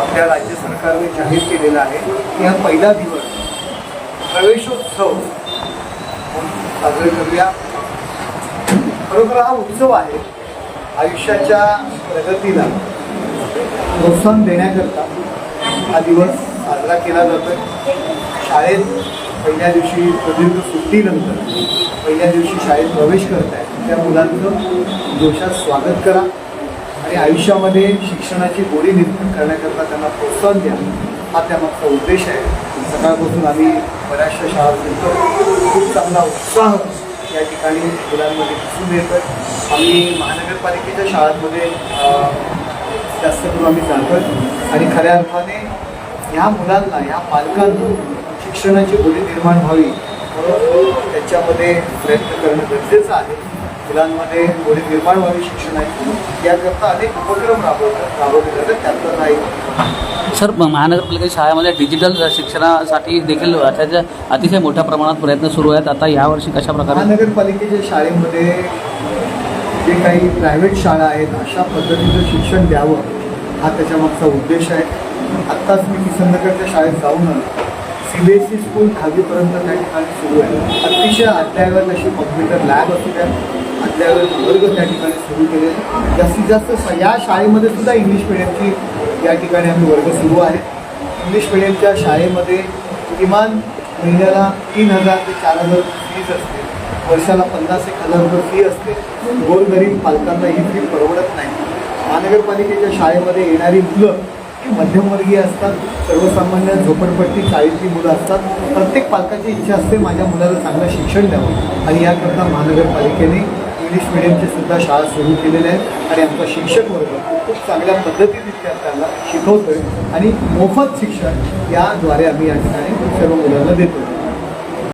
आपल्या राज्य सरकारने जाहीर केलेला आहे की हा पहिला दिवस प्रवेशोत्सव साजरे करूया. खरोखर हा उत्सव आहे आयुष्याच्या प्रगतीला प्रोत्साहन देण्याकरता हा दिवस साजरा केला जातो शाळेत पहिल्या दिवशी प्रदीर्घ सुट्टीनंतर पहिल्या दिवशी शाळेत प्रवेश करत आहे त्या मुलांचं जोशात स्वागत करा. आणि आयुष्यामध्ये शिक्षणाची गोडी निर्माण करण्याकरता त्यांना प्रोत्साहन द्यावं हा त्यामागचा उद्देश आहे. सकाळपासून आम्ही बऱ्याचशा शाळा फिरतो खूप चांगला उत्साह या ठिकाणी मुलांमध्ये दिसून येतो आम्ही महानगरपालिकेच्या शाळांमध्ये जास्त करून आम्ही जातो आणि खऱ्या अर्थाने ह्या मुलांना ह्या पालकांना शिक्षणाची गोडी निर्माण व्हावी म्हणून त्याच्यामध्ये प्रयत्न करणं गरजेचं आहे. मुलांमध्ये गोडी निर्माण व्हावी शिक्षणाची याकरता अनेक उपक्रम राबवतात राबवले जातात. त्यातलं नाही सर महानगरपालिका शाळेमध्ये डिजिटल शिक्षणासाठी देखील त्याच्या अतिशय मोठ्या प्रमाणात प्रयत्न सुरू आहेत. आता यावर्षी कशा प्रकारे महानगरपालिकेच्या शाळेमध्ये जे काही प्रायव्हेट शाळा आहेत अशा पद्धतीचं शिक्षण द्यावं हा त्याच्यामागचा उद्देश आहे. आत्ताच मी किसनगरच्या शाळेत जाऊन आलो. C B S E school खालीपर्यंत त्या ठिकाणी सुरू आहे. अतिशय अद्ययावत अशी कॉम्प्युटर लॅब असू द्या अद्ययावत वर्ग त्या ठिकाणी सुरू केले जास्तीत जास्त या शाळेमध्ये सुद्धा इंग्लिश मिडियमची या ठिकाणी आम्ही वर्ग सुरू आहेत इंग्लिश मिडियमच्या शाळेमध्ये किमान महिन्याला तीन हजार ते चार हजार फीज असते वर्षाला पन्नास एक हजार रुपये फी असते गोरगरीब पालकांना ही फी परवडत नाही. महानगरपालिकेच्या शाळेमध्ये येणारी मुलं मध्यमवर्गीय असतात सर्वसामान्य झोपडपट्टी चाळीतली मुलं असतात. प्रत्येक पालकाची इच्छा असते माझ्या मुलाला चांगलं शिक्षण द्यावं. आणि याकरता महानगरपालिकेने इंग्लिश मिडियमची सुद्धा शाळा सुरू केलेल्या आहेत आणि आमचा शिक्षक वर्ग खूप चांगल्या पद्धतीने विद्यार्थ्यांना शिकवतोय. आणि मोफत शिक्षण याद्वारे आम्ही या ठिकाणी सर्व मुलांना देतो